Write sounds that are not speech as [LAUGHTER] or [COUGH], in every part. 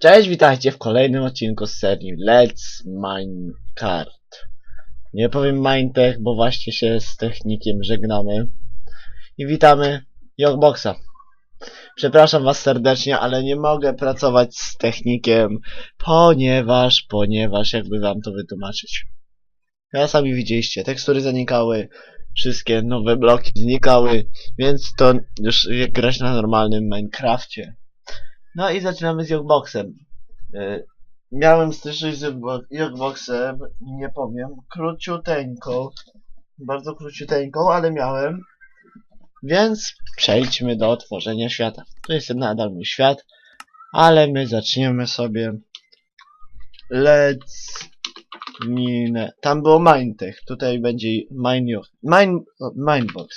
Cześć, witajcie w kolejnym odcinku z serii Let's Minecraft. Nie powiem Minetech, bo właśnie się z technikiem żegnamy. I witamy Jogboxa. Przepraszam was serdecznie, ale nie mogę pracować z technikiem, ponieważ, ponieważ, jakby wam to wytłumaczyć. Ja sami widzieliście, tekstury zanikały, wszystkie nowe bloki znikały, więc to już jak grać na normalnym Minecrafcie. No i zaczynamy z Jogboxem. E, Miałem styczność z Jogboxem, nie powiem, króciuteńką, bardzo króciuteńką, ale miałem. Więc przejdźmy do tworzenia świata. To jest nadal mój świat, ale my zaczniemy sobie. Let's mine. Tam było Minetech, tutaj będzie Mine, mine, Minebox.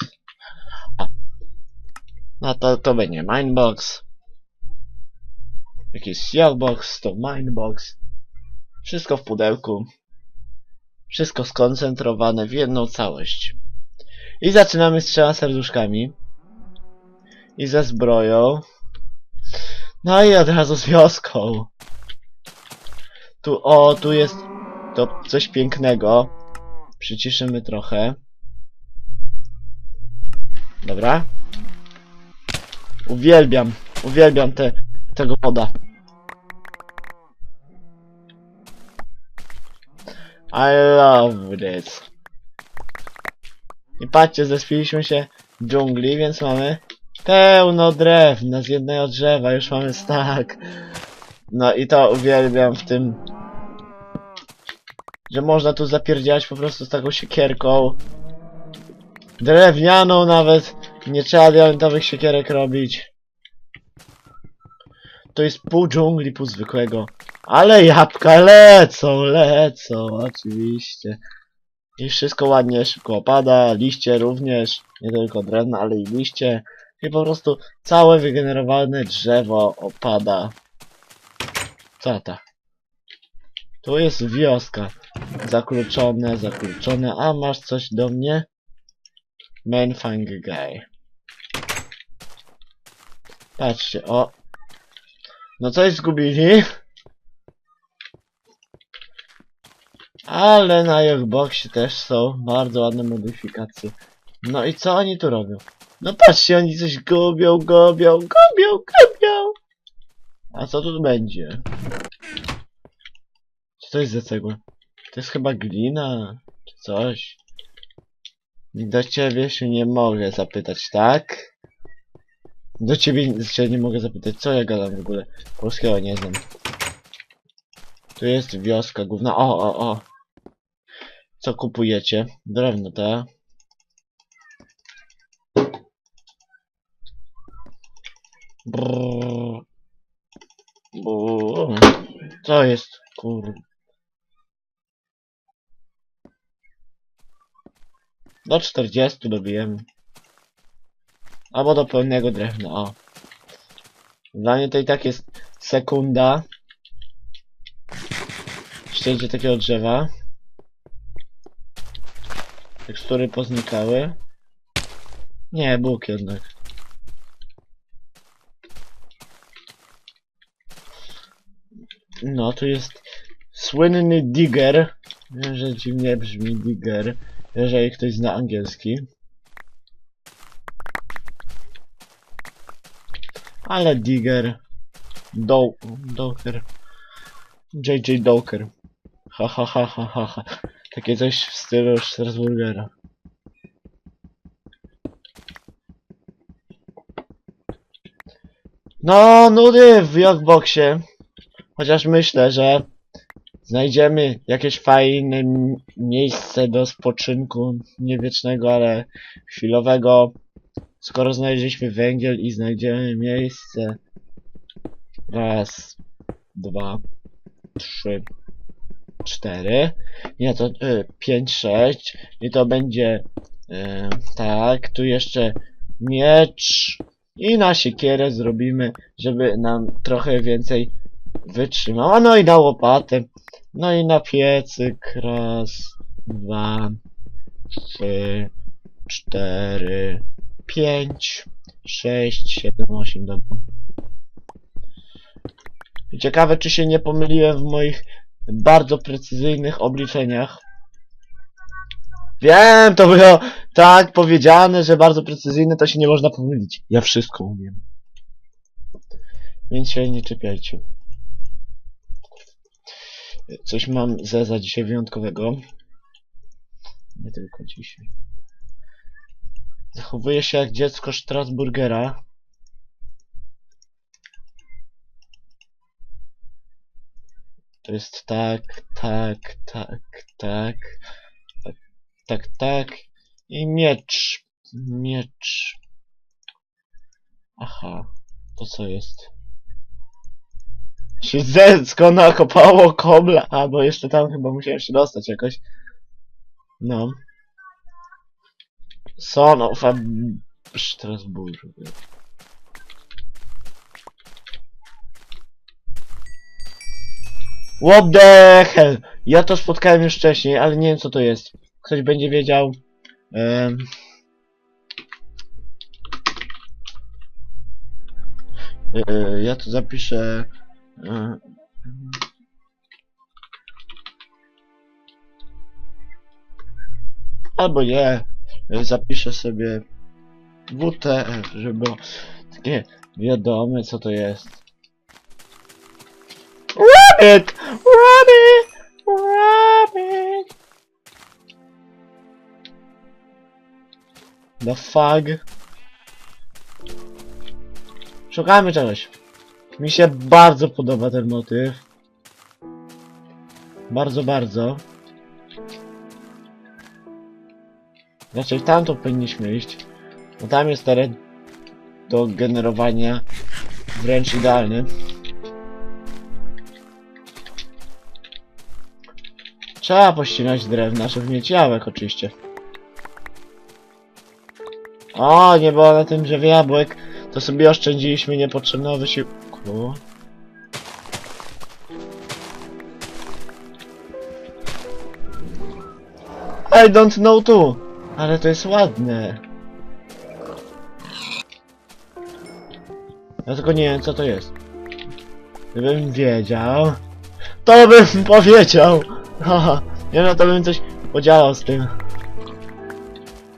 A. No to, to będzie Minebox. Jakiś Yellbox, to Minebox. Wszystko w pudełku. Wszystko skoncentrowane w jedną całość. I zaczynamy z trzema serduszkami. I ze zbroją. No i od razu z wioską. Tu, o, tu jest to coś pięknego. Przyciszymy trochę. Dobra. Uwielbiam, uwielbiam te, tego moda. I love this. I patrzcie, zespiliśmy się w dżungli, więc mamy pełno drewna z jednego drzewa, już mamy stack. No i to uwielbiam w tym, że można tu zapierdziać po prostu z taką siekierką. Drewnianą nawet, nie trzeba diamentowych siekierek robić. To jest pół dżungli, pół zwykłego. Ale jabłka lecą, lecą, oczywiście. I wszystko ładnie, szybko opada, liście również, nie tylko drewno, ale i liście. I po prostu całe wygenerowane drzewo opada. To? Tu jest wioska. Zakluczone, zakluczone. A masz coś do mnie? Manfang guy. Patrzcie, o. No coś zgubili. Ale na Jogboxie też są bardzo ładne modyfikacje. No i co oni tu robią? No patrzcie, oni coś gubią, gubią, gubią, gubią. A co tu będzie? Co to jest za cegła? To jest chyba glina, czy coś. Do ciebie się nie mogę zapytać, tak? Do ciebie się nie mogę zapytać, co ja gadam w ogóle? Polskiego nie znam. Tu jest wioska główna. O, o, o. Co kupujecie? Drewno, te. Brrr. Co jest? Kur... Do 40 dobijemy. Albo do pełnego drewna, o. Dla mnie to i tak jest sekunda. Ścięcie takiego drzewa. Tekstury poznikały. Nie, Bóg jednak. No, tu jest słynny digger. Wiem, że dziwnie brzmi digger, jeżeli ktoś zna angielski. Ale digger. Do Doker. JJ Doker. Ha ha ha ha ha ha. Takie coś w stylu Strasburgera. No, nudy w Jogboxie. Chociaż myślę, że znajdziemy jakieś fajne miejsce do spoczynku. Nie wiecznego, ale chwilowego. Skoro znaleźliśmy węgiel i znajdziemy miejsce. Raz, dwa, trzy, cztery. Nie, to y, pięć, sześć. I to będzie y, tak. Tu jeszcze miecz. I na siekierę zrobimy, żeby nam trochę więcej wytrzymała. No i na łopatę. No i na piecyk. Raz, dwa, trzy, cztery, pięć, sześć, siedem, osiem, dobra. I ciekawe, czy się nie pomyliłem w moich bardzo precyzyjnych obliczeniach. Wiem, to było tak powiedziane, że bardzo precyzyjne, to się nie można pomylić. Ja wszystko umiem. Więc się nie czepiajcie. Coś mam ze za dzisiaj wyjątkowego. Nie tylko dzisiaj. Zachowuję się jak dziecko Strasburgera. To jest tak, tak, tak, tak, tak, tak, tak. I miecz. Miecz. Aha. To co jest? Siedzecko nakopało kobla. A, bo jeszcze tam chyba musiałem się dostać jakoś. No. Son of a... Strasburg. What the hell? Ja to spotkałem już wcześniej, ale nie wiem co to jest. Ktoś będzie wiedział. E, ja tu zapiszę. e, Albo nie. Zapiszę sobie WTF, żeby było takie wiadome co to jest. Rabbit! Rabbit! Rabbit! The fuck? Szukamy czegoś. Mi się bardzo podoba ten motyw. Bardzo, bardzo. Raczej w tamto powinniśmy iść. Bo tam jest teren do generowania wręcz idealny. Trzeba pościnać drewna, żeby mieć jałek oczywiście. O, nie było na tym drzewie jabłek. To sobie oszczędziliśmy niepotrzebnego wysiłku. I don't know too. Ale to jest ładne. Ja tylko nie wiem co to jest. Gdybym wiedział, to bym [LAUGHS] powiedział. Haha, nie no to bym coś podziałał z tym.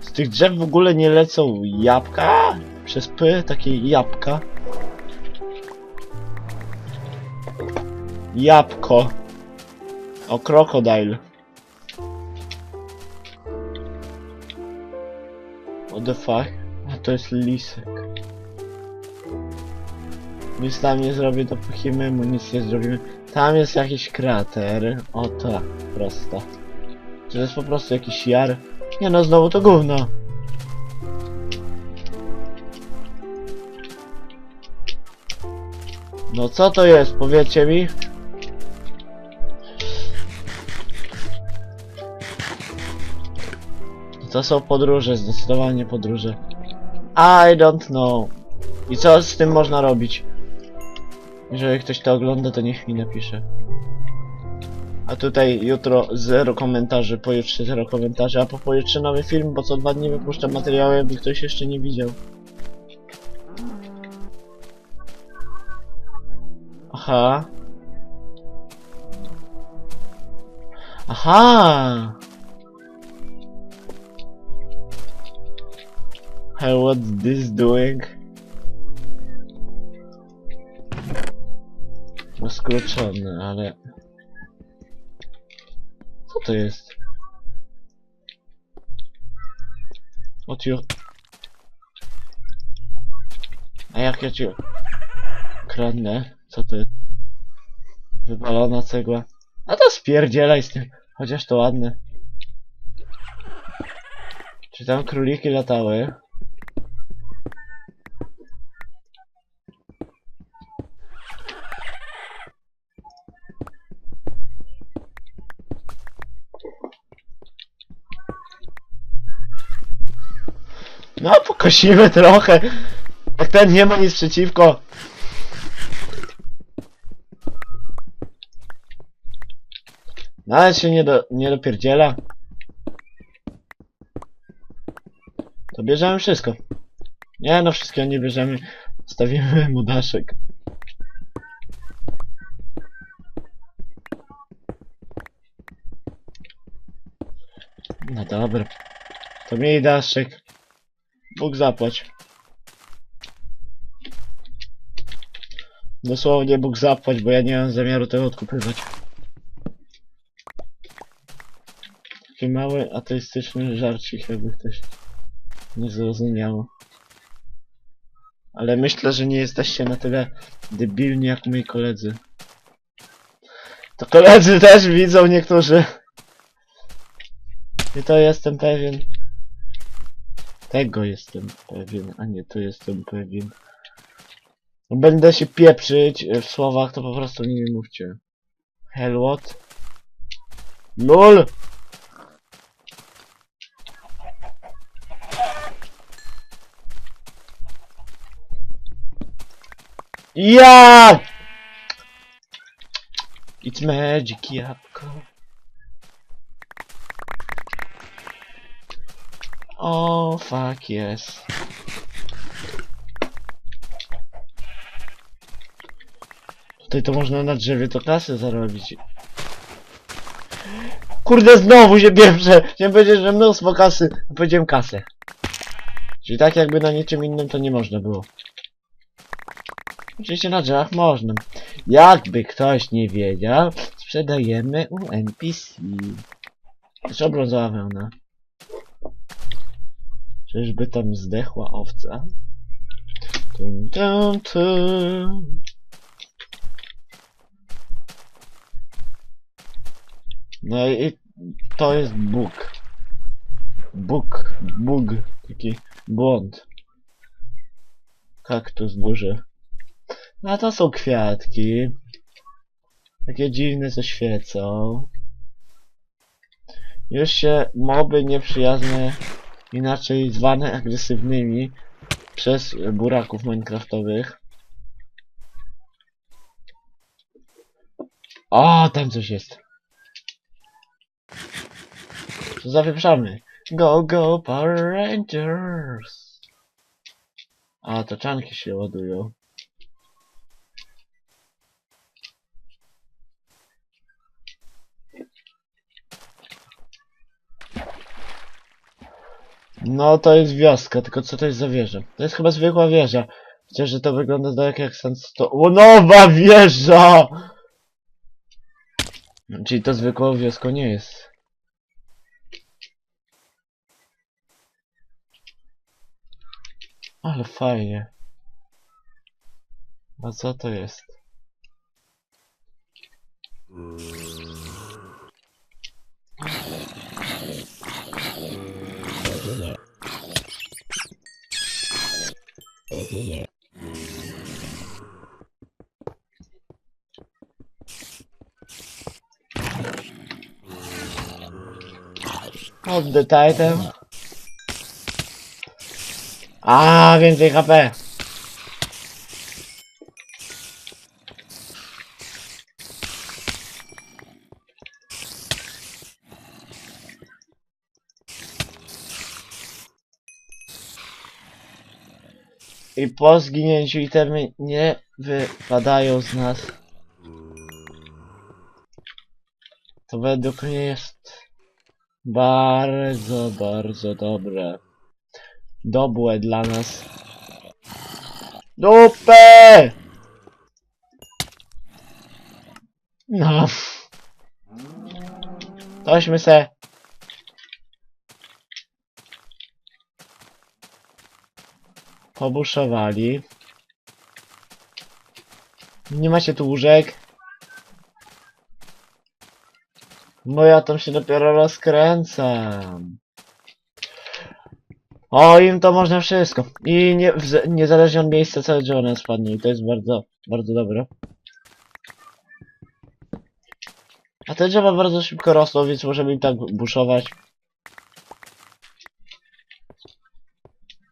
Z tych drzew w ogóle nie lecą jabłka? Przez P takie jabłka. Jabłko. O, krokodyl. What the fuck? A to jest lisek. Nic tam nie zrobię dopóki my mu nic nie zrobimy. Tam jest jakiś krater. O tak, prosto. To jest po prostu jakiś jar? Nie no, znowu to gówno. No co to jest, powiedzcie mi? To są podróże, zdecydowanie podróże. I don't know. I co z tym można robić? Jeżeli ktoś to ogląda, to niech mi napisze. A tutaj jutro zero komentarzy, pojutrze zero komentarzy, a po pojutrze nowy film, bo co dwa dni wypuszczam materiały, jakby ktoś jeszcze nie widział. Aha. Aha! Hey, what's this doing? No ale... Co to jest? What you... A jak ja cię... Kradnę? Co to jest? Wypalona cegła. A to spierdzielaj z tym. Chociaż to ładne. Czy tam króliki latały? No, pokosimy trochę. Bo ten nie ma nic przeciwko. No, Nawet się nie, do, nie dopierdziela. To bierzemy wszystko. Nie no, wszystkiego nie bierzemy. Stawimy mu daszek. No dobra. To miej daszek. Bóg zapłać. Dosłownie Bóg zapłać, bo ja nie mam zamiaru tego odkupywać. Taki mały ateistyczny żarcik, jakby ktoś nie zrozumiało. Ale myślę, że nie jesteście na tyle debilni jak moi koledzy. To koledzy też widzą niektórzy. I to jestem pewien. Tego jestem pewien, a nie to jestem pewien. Będę się pieprzyć w słowach, to po prostu nie mówcie. Hell what? LOL! Ja! It's magic, jabłko. O, fuck yes. Tutaj to można na drzewie to kasę zarobić. Kurde, znowu się pierwsze. Chciałem powiedzieć, że mnóstwo kasy, powiedziałem kasę. Czyli tak jakby na niczym innym to nie można było. Oczywiście na drzewach można. Jakby ktoś nie wiedział, sprzedajemy u NPC. Też brązowa wełna. Czyżby tam zdechła owca? Tum, tum, tum. No i to jest Bóg. Bóg, Bóg, taki błąd. Kaktus burzy. A to są kwiatki. Takie dziwne ze świecą. Już się moby nieprzyjazne, inaczej zwane agresywnymi przez buraków minecraftowych. O, tam coś jest. Co zawieprzamy? Go, go, Power Rangers! A, to czanki się ładują. No to jest wioska, tylko co to jest za wieża? To jest chyba zwykła wieża. Chociaż, że to wygląda z daleka jak sandstone. O, nowa wieża! Czyli to zwykłą wioską nie jest. Ale fajnie. A co to jest? Od the title. A, więcej HP. I po zginięciu itemy nie wypadają z nas. To według mnie jest bardzo, bardzo dobre. Dobłe dla nas. Dupę! No. Tośmy se. Pobuszowali. Nie macie tu łóżek. Bo ja tam się dopiero rozkręcam. O, im to można wszystko. I nie, w- niezależnie od miejsca drzewo nam spadnie. I to jest bardzo, bardzo dobre. A te drzewa bardzo szybko rosną, więc możemy im tak buszować.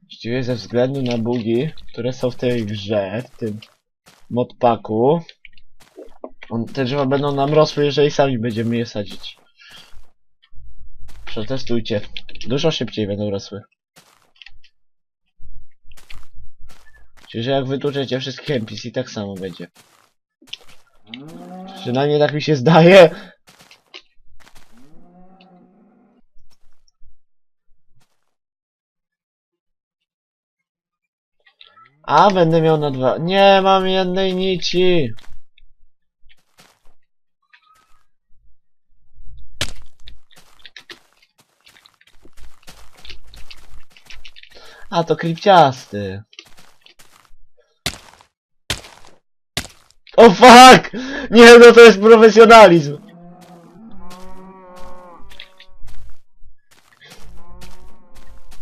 Właściwie ze względu na bugi, które są w tej grze, w tym modpaku, on, te drzewa będą nam rosły, jeżeli sami będziemy je sadzić. Przetestujcie. Dużo szybciej będą rosły. Czyli, że jak wytłuczecie wszystkich NPC, tak samo będzie. Przynajmniej tak mi się zdaje. A, będę miał na dwa... Nie, mam jednej nici! A, to kripciasty. O fuck! Nie, no to jest profesjonalizm.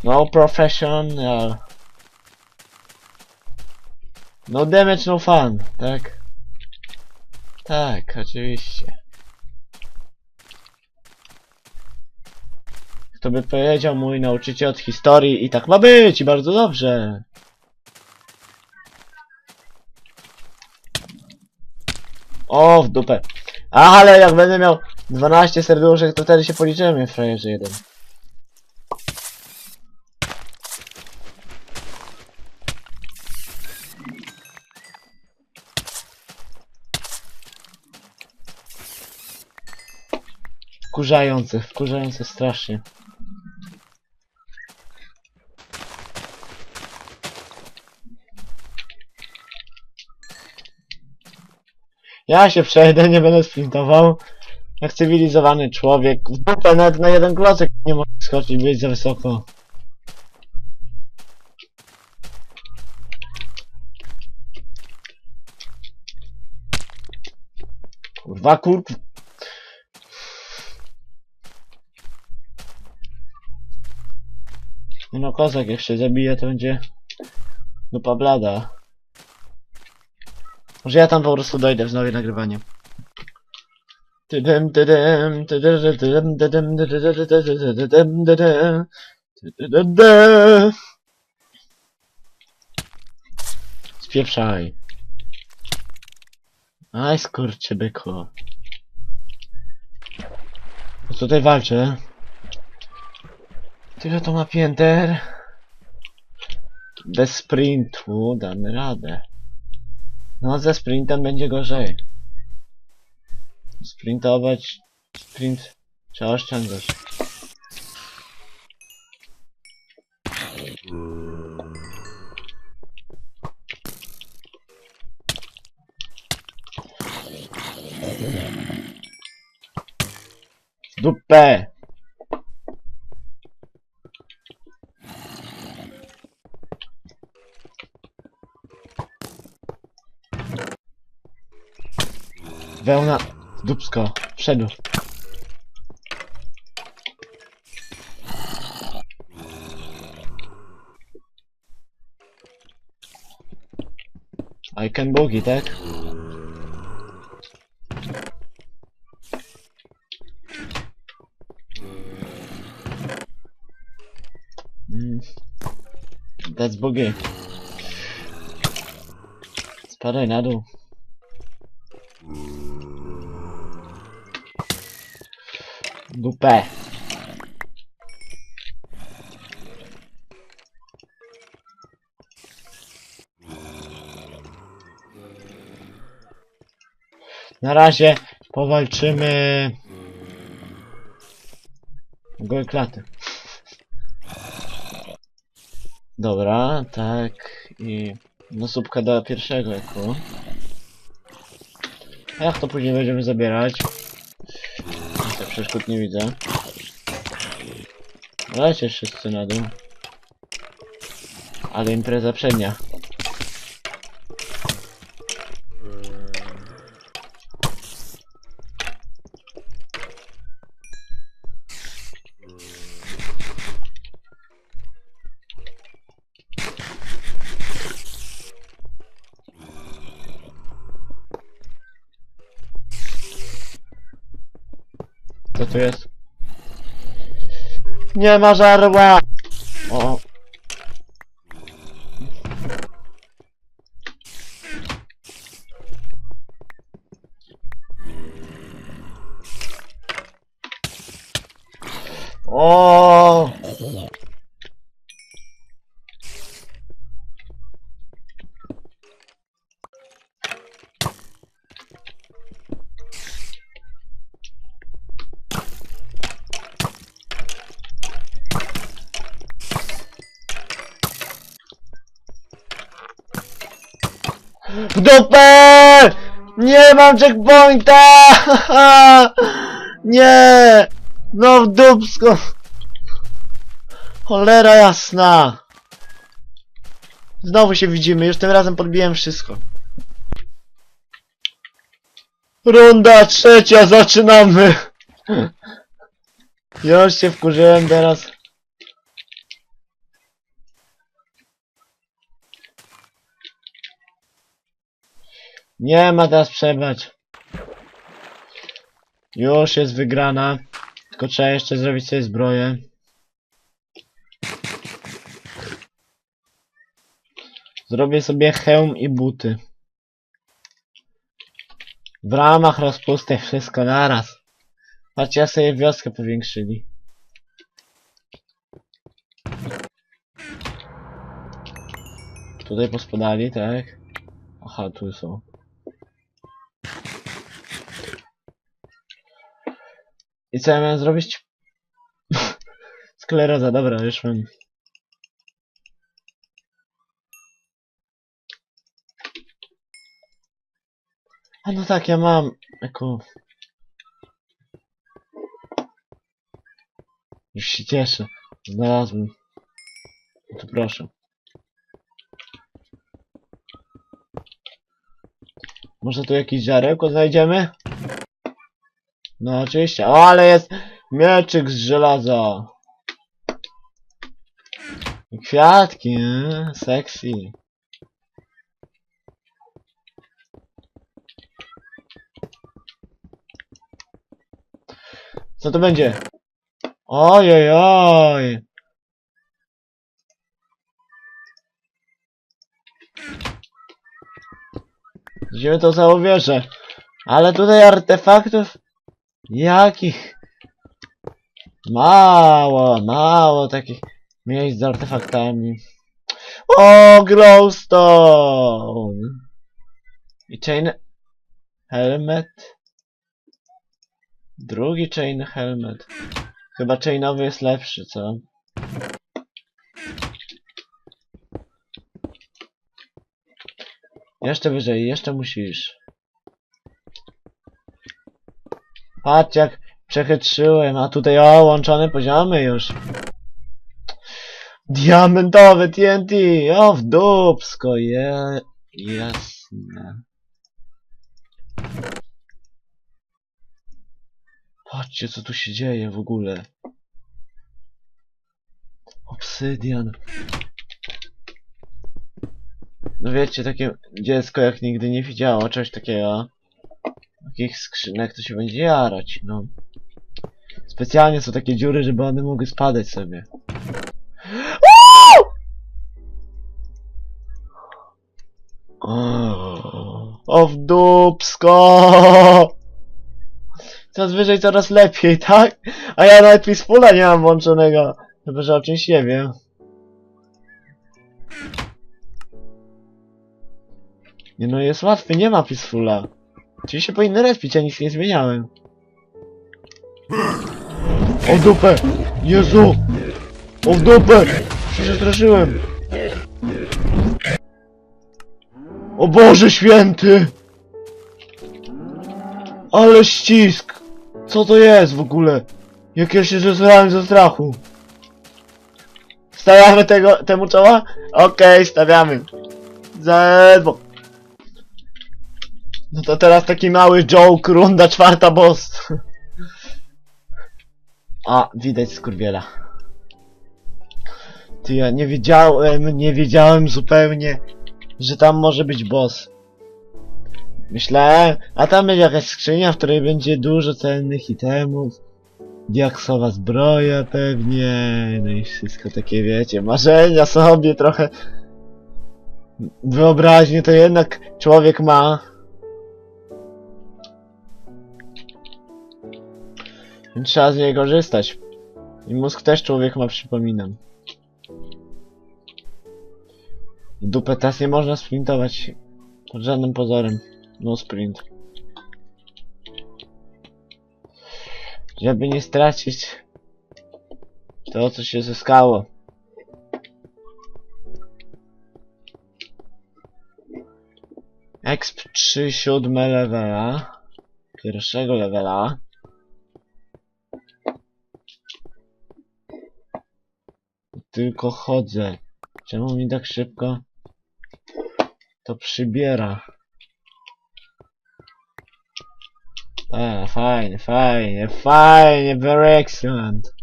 No professional. No damage, no fun, tak? Tak, oczywiście. Kto by powiedział mój nauczyciel od historii i tak ma być i bardzo dobrze. O, w dupę. Ach, ale jak będę miał 12 serduszek, to wtedy się policzymy, frajerze jeden. Wkurzające, wkurzające strasznie. Ja się przejdę, nie będę sprintował. Jak cywilizowany człowiek. W dupę nawet na jeden klocek nie mogę skoczyć, być za wysoko. Kurwa, kurwa. No, kozak jak się zabije, to będzie dupa blada. Może ja tam po prostu dojdę, wznowię nagrywanie. Spieprzaj. Aj, skurczy byko. Tutaj walczę. Tyle to ma pięter. Bez sprintu damy radę. No ze sprintem będzie gorzej. Sprintować. Sprint trzeba oszczędzać. Dupę! Wełna dupsko. Wszedł. I can boogie, tak? Mm. That's boogie. Spadaj na dół. Dupę. Na razie powalczymy gołe klaty. Dobra, tak i no słupka do pierwszego eku. A jak to później będziemy zabierać? Przeszkód nie widzę. Lecie wszyscy na dół. Ale impreza przednia. Nie ma żarła! W dupę! Nie mam checkpointa! [LAUGHS] Nie! No w dupsko! Cholera jasna! Znowu się widzimy, już tym razem podbiłem wszystko. Runda trzecia, zaczynamy! [LAUGHS] Już się wkurzyłem teraz. Nie ma teraz przebrać. Już jest wygrana. Tylko trzeba jeszcze zrobić sobie zbroję. Zrobię sobie hełm i buty. W ramach rozpusty wszystko naraz. Patrzcie, jak sobie wioskę powiększyli. Tutaj pospodali, tak? Aha, tu są. I co ja miałem zrobić? [LAUGHS] Skleroza, dobra, już mam. A no tak, ja mam. Jako... Już się cieszę. Znalazłem. No to proszę. Może tu jakieś ziarełko znajdziemy? No oczywiście. O, ale jest mieczyk z żelaza. Kwiatki, nie? Sexy. Co to będzie? Ojej, oj. Gdzie to zauwierzę? Ale tutaj artefaktów jakich mało, mało takich miejsc z artefaktami. O, glowstone! I chain helmet. Drugi chain helmet. Chyba chainowy jest lepszy, co? Jeszcze wyżej, jeszcze musisz. Patrz jak przechytrzyłem, a tutaj o, łączone poziomy już. Diamentowe TNT, o w dupsko, je, jasne. Patrzcie co tu się dzieje w ogóle. Obsydian. No wiecie, takie dziecko jak nigdy nie widziało czegoś takiego. Takich skrzynek to się będzie jarać, no. Specjalnie są takie dziury, żeby one mogły spadać sobie. O, w dupsko! Coraz wyżej, coraz lepiej, tak? A ja nawet Peacefula nie mam włączonego. Chyba, że o czymś nie wiem. Nie no, jest łatwy, nie ma Peacefula. Czyli się powinny respić, ja nic nie zmieniałem. O dupę! Jezu! O dupę! Przestraszyłem! O Boże święty! Ale ścisk! Co to jest w ogóle? Jak ja się zesrałem ze strachu. Stawiamy tego, temu czoła? Okej, stawiamy. Zedwo. No to teraz taki mały joke, runda czwarta boss. A, widać skurwiela. Ty, ja nie wiedziałem, nie wiedziałem zupełnie, że tam może być boss. Myślałem, a tam będzie jakaś skrzynia, w której będzie dużo cennych itemów. Diaksowa zbroja pewnie, no i wszystko takie wiecie, marzenia sobie trochę. Wyobraźnie to jednak człowiek ma. Trzeba z niej korzystać. I mózg też człowiek ma, przypominam. Dupę teraz nie można sprintować pod żadnym pozorem. No sprint. Żeby nie stracić to, co się zyskało. Exp 3 siódme levela. Pierwszego levela. Tylko chodzę. Czemu mi tak szybko to przybiera? A, fajnie, fajnie, fajnie, very excellent.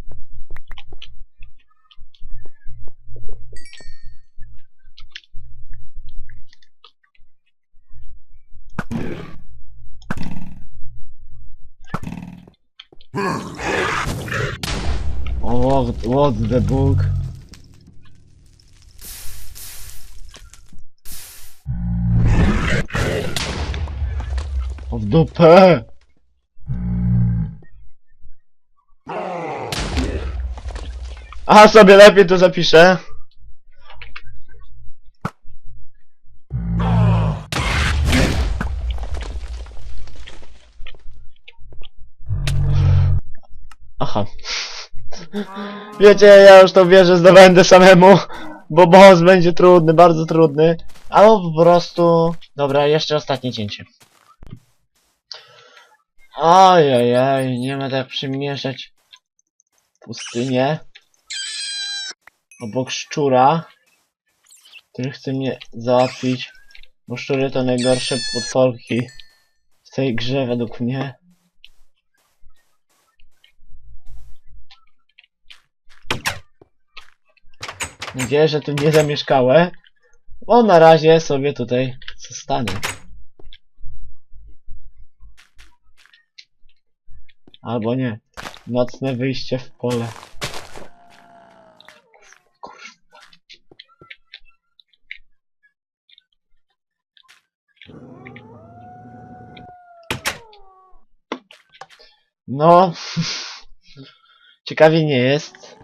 What, what's the book? Dupę! Aha, sobie lepiej to zapiszę. Aha. Wiecie, ja już tą wieżę zdobędę samemu, bo boss będzie trudny, bardzo trudny. Albo po prostu... Dobra, jeszcze ostatnie cięcie. Ojej, nie ma tak przymierzać pustynię obok szczura, który chce mnie załatwić, bo szczury to najgorsze potworki w tej grze według mnie. Nadzieję, że tu nie zamieszkałe, bo na razie sobie tutaj zostanę. Albo nie. Nocne wyjście w pole. No. [LAUGHS] Ciekawie nie jest.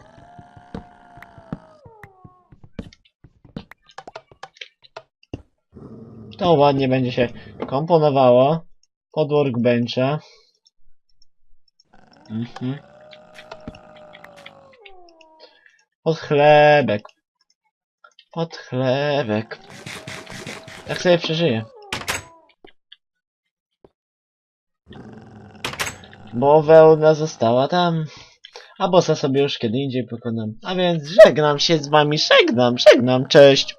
To ładnie będzie się komponowało pod workbencha. Mhm. Pod chlebek. Pod chlebek. Tak sobie przeżyję. Bo wełna została tam. A bossa sobie już kiedy indziej pokonam. A więc żegnam się z wami, żegnam, żegnam, cześć.